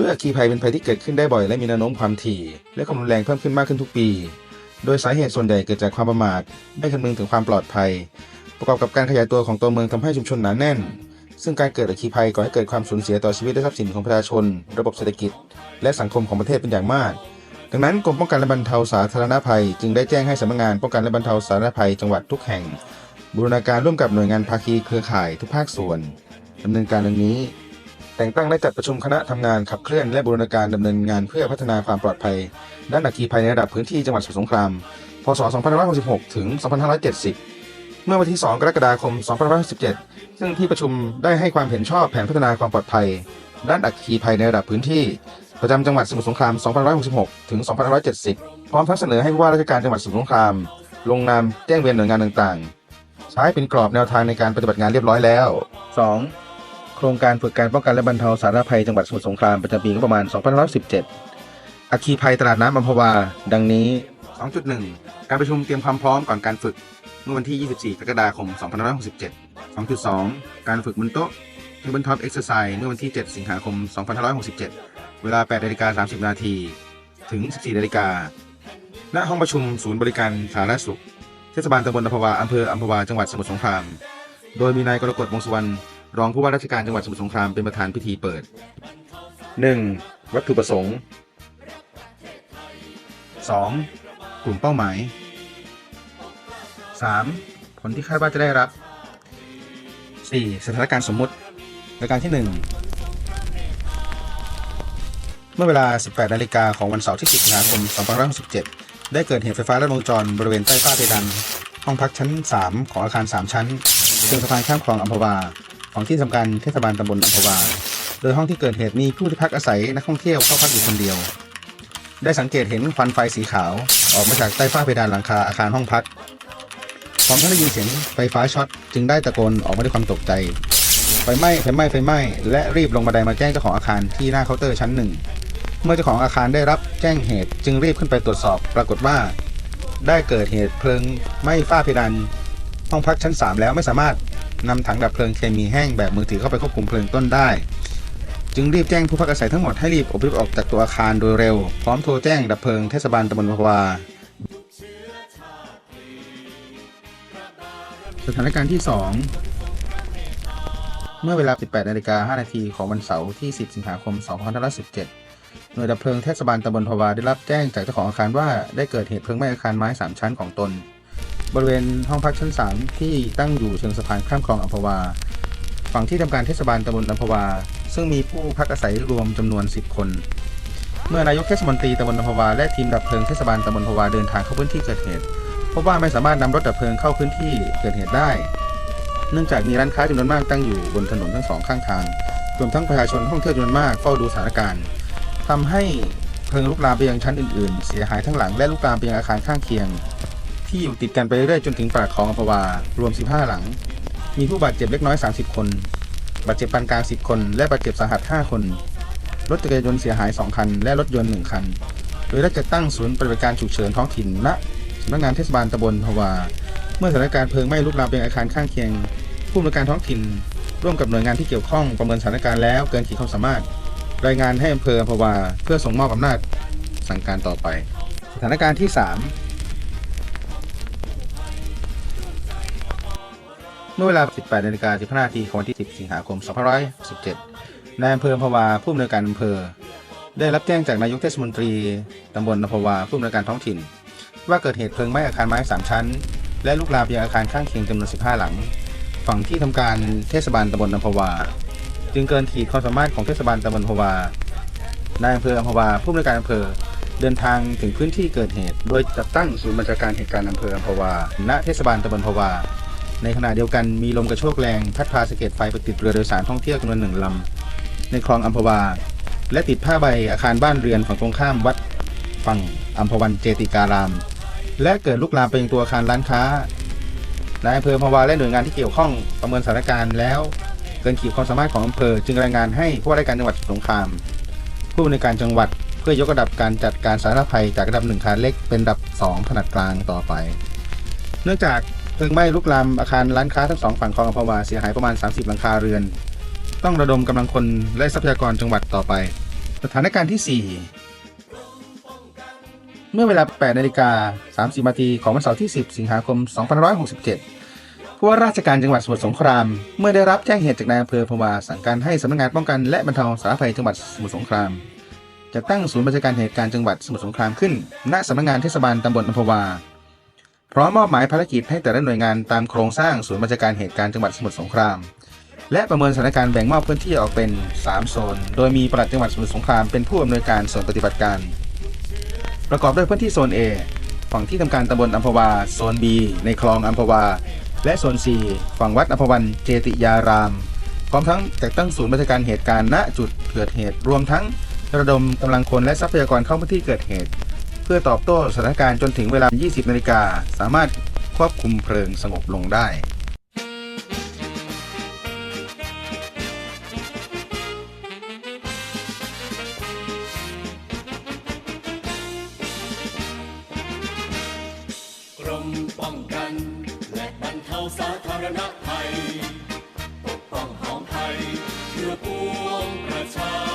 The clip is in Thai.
ด้วยอัคคีภัยเป็นภัยที่เกิดขึ้นได้บ่อยและมีแนวโน้มความถี่ และความรุนแรงเพิ่มขึ้นมากขึ้นทุกปี โดยสาเหตุส่วนใหญ่เกิดจากความประมาทไม่คำนึงถึงความปลอดภัย ประกอบกับการขยายตัวของตัวเมืองทำให้ชุมชนหนาแน่น ซึ่งการเกิดอัคคีภัยก่อให้เกิดความสูญเสียต่อชีวิตและทรัพย์สินของประชาชน ระบบเศรษฐกิจ และสังคมของประเทศเป็นอย่างมาก ดังนั้นกรมป้องกันและบรรเทาสาธารณภัย จึงได้แจ้งให้สำนักงานป้องกันและบรรเทาสาธารณภัย จังหวัดทุกแห่ง บูรณาการร่วมกับหน่วยงานภาคีเครือข่ายทุกภาคส่วนดำเนินการดังนี้ แต่งตั้งและจัดประชุมคณะทำงานขับเคลื่อนและบูรณาการดำเนินงานเพื่อพัฒนาความปลอดภัย ด้านอัคคีภัยในระดับพื้นที่จังหวัดสมุทรสงคราม พศ 2566 ถึง 2570 เมื่อวันที่ 2 กรกฎาคม 2567 ซึ่งที่ประชุมได้ให้ความเห็นชอบแผนพัฒนาความปลอดภัย ด้านอัคคีภัยในระดับพื้นที่ ประจำจังหวัดสมุทรสงคราม 2566 ถึง 2570 พร้อมทั้งเสนอให้ผู้ว่าราชการจังหวัดสมุทรสงคราม ลงนามแจ้งเวียนหน่วยงานต่างๆ ใช้เป็นกรอบแนวทางในการปฏิบัติงานเรียบร้อยแล้ว 2. โครงการฝึกการป้องกันและบรรเทาสาธารณภัยจังหวัดสมุทรสงครามประจำปีงบประมาณ 2517 อัคคีภัยตลาดน้ำอัมพวา ดังนี้ 2.1 การประชุมเตรียมความพร้อมก่อนการฝึก เมื่อวันที่ 24 กรกฎาคม 2567 2.2 การฝึกบนโต๊ะ Tabletop Exercise เมื่อวันที่ 7 สิงหาคม 2567 เวลา8นาฬิกา30 นาที ถึง 14นาฬิกาณห้องประชุมศูนย์บริการสาธารณสุข เทศบาลตำบลอัมพวาอำเภออัมพวาจังหวัดสมุทรสงคราม โดยมีนายกรกฎวงศ์สุวรรณ รองผู้ว่าราชการจังหวัดสมุทรสงครามเป็นประธานพิธีเปิด 1. วัตถุประสงค์ 2. กลุ่มเป้าหมาย 3. ผลที่คาดว่าจะได้รับ 4. สถานการณ์สมมุติรายการที่ 1 เมื่อเวลา 18 นาฬิกาของวันเสาร์ที่ 10 สิงหาคม 2567 ได้เกิดเหตุไฟฟ้าลัดวงจรบริเวณใต้ฝ้าเพดานห้องพักชั้น 3 ของอาคาร 3 ชั้นเชิงสะพานข้ามคลองอัมพวา ของที่ทำการเทศบาลตำบลอัมพวา โดยห้องที่เกิดเหตุมีผู้ที่พักอาศัยนักท่องเที่ยวเข้าพักอยู่คนเดียว ได้สังเกตเห็นควันไฟสีขาว ออกมาจากใต้ฝ้าเพดานหลังคาอาคารห้องพัก พร้อมทั้งได้ยินเสียงไฟฟ้าช็อตจึงได้ตะโกนออกมาด้วยความตกใจ ไฟไหม้ไฟไหม้ไฟไหม้และรีบลงบันไดมาแจ้งเจ้าของอาคารที่หน้าเคาน์เตอร์ชั้นหนึ่งเมื่อเจ้าของอาคารได้รับแจ้งเหตุ จึงรีบขึ้นไปตรวจสอบ ปรากฏว่า ได้เกิดเหตุเพลิงไหม้ฝ้าเพดานห้องพักชั้น 3 แล้วไม่สามารถ นำถังดับเพลิงเคมีแห้งแบบมือถือเข้าไปควบคุมเพลิงต้นได้ จึงรีบแจ้งผู้พักอาศัยทั้งหมดให้รีบอพยพออกจากตัวอาคารโดยเร็ว พร้อมโทรแจ้งดับเพลิงเทศบาลตำบลพะวาสถานการณ์ที่ 2 เมื่อเวลา 18นาฬิกา5นาทีของวันเสาร์ที่ 10 สิงหาคม 2517 หน่วยดับเพลิงเทศบาลตำบลพะวาได้รับแจ้งจากเจ้าของอาคารว่าได้เกิดเหตุเพลิงไหม้อาคารไม้ 3 ชั้นของตน บริเวณห้องพักชั้น 3 ที่ตั้งอยู่เชิงสะพานข้ามคลองอัมพวา ฝั่งที่ทำการเทศบาลตำบลอัมพวา ซึ่งมีผู้พักอาศัยรวมจำนวน 10 คน เมื่อนายกเทศมนตรีตำบลอัมพวา และทีมดับเพลิงเทศบาลตำบลอัมพวาเดินทางเข้าพื้นที่เกิดเหตุพบว่าไม่สามารถนำรถดับเพลิงเข้าพื้นที่เกิดเหตุได้ เนื่องจากมีร้านค้าจำนวนมากตั้งอยู่บนถนนทั้งสองข้างทางรวมทั้งประชาชนท่องเที่ยวจำนวนมากเฝ้าดูสถานการณ์ทำให้เพลิงลุกลามไปยังชั้นอื่น ๆ เสียหายทั้งหลังและลุกลามไปยังอาคารข้างเคียง ที่อยู่ติดกันไปเรื่อยๆจนถึงปากคลองอัมพวารวม 15 หลัง มีผู้บาดเจ็บเล็กน้อย 30 คน บาดเจ็บปานกลาง 10 คน และบาดเจ็บสาหัส 5 คน รถจักรยานยนต์เสียหาย 2 คัน และรถยนต์ 1 คัน โดยได้จัดตั้งศูนย์ปฏิบัติการฉุกเฉินท้องถิ่นณสำนักงานเทศบาลตำบลพวา เมื่อสถานการณ์เพลิงไหม้ลุกลามไปอาคารข้างเคียง ผู้อำนวยการท้องถิ่น ร่วมกับหน่วยงานที่เกี่ยวข้องประเมินสถานการณ์แล้วเกินขีดความสามารถ รายงานให้อำเภออัมพวา เพื่อส่งมอบอำนาจสั่งการต่อไป สถานการณ์ที่ 3 มื่อเวลา 18นาฬิกา15นาทีของวันที่ 10 สิงหาคม 2517นายอำเภอพวาผู้อำนวยการอำเภอ ได้รับแจ้งจากนายกเทศมนตรีตำบลอัมพวาผู้อำนวยการท้องถิ่น ว่าเกิดเหตุเพลิงไหม้อาคารไม้ 3 ชั้น และลุกลามไปยังอาคารข้างเคียงจำนวน 15 หลัง ฝั่งที่ทำการเทศบาลตำบลอัมพวา จึงเกินขีดความสามารถของเทศบาลตำบลอัมพวานายอำเภออัมพวาผู้อำนวยการอำเภอเดินทางถึงพื้นที่เกิดเหตุ โดยจัดตั้งศูนย์บัญชาการเหตุการณ์อำเภออัมพวาณเทศบาลตำบลพวา ในขณะเดียวกันมีลมกระโชกแรงพัดพาสะเก็ดไฟไปติดเรือโดยสารท่องเที่ยวจำนวนหนึ่งลำในคลองอัมพวา และติดผ้าใบอาคารบ้านเรือนฝั่งตรงข้ามวัดฝั่งอัมพวันเจติการาม และเกิดลุกลามไปยังตัวอาคารร้านค้านายอำเภอพวาและหน่วยงานที่เกี่ยวข้องประเมินสถานการณ์แล้ว เกินขีดความสามารถของอำเภอจึงรายงานให้ผู้ว่าราชการจังหวัดสงครามผู้ในการจังหวัดเพื่อยกระดับการจัดการสาธารณภัยจากระดับหนึ่งขนาดเล็กเป็นระดับสองขนาดกลางต่อไป เนื่องจาก เพลิงไหม้ลุกลามอาคารร้านค้าทั้งสองฝั่งคลองอัมพวาเสียหายประมาณ 30 หลังคาเรือน ต้องระดมกำลังคนและทรัพยากรจังหวัดต่อไป สถานการณ์ที่ 4 เมื่อเวลา 8นาฬิกา30นาทีของวันเสาร์ที่ 10 สิงหาคม 2567ผู้ว่าราชการจังหวัดสมุทรสงคราม เมื่อได้รับแจ้งเหตุจากนายอำเภอพะวาสั่งการให้สำนักงานป้องกันและบรรเทาสาธารณภัยจังหวัดสมุทรสงคราม จะตั้งศูนย์บัญชาการเหตุการณ์จังหวัดสมุทรสงครามขึ้น ณสำนักงานเทศบาลตำบลอัมพวา พร้อมมอบหมายภารกิจให้แต่ละหน่วยงานตามโครงสร้างศูนย์บัญชาการเหตุการณ์จังหวัดสมุทรสงคราม และประเมินสถานการณ์แบ่งมอบพื้นที่ออกเป็น 3 โซน โดยมีปลัดจังหวัดสมุทรสงครามเป็นผู้อำนวยการส่วนปฏิบัติการ ประกอบด้วยพื้นที่โซน A ฝั่งที่ทำการตำบลอัมพวา โซน B ในคลองอัมพวา และโซน C ฝั่งวัดอัมพวันเจติยาราม พร้อมทั้งจัดตั้งศูนย์บัญชาการเหตุการณ์ณจุดเกิดเหตุรวมทั้งระดมกำลังคนและทรัพยากรเข้าพื้นที่เกิดเหตุ พื่อตอบโต้สถานการณ์จนถึงเวลา 20 นาฬิกา สามารถควบคุมเพลิงสงบลงได้กรมป้องกันและบรรเทาสาธารณภัย ปกป้องหองไทยเพื่อปวงประชา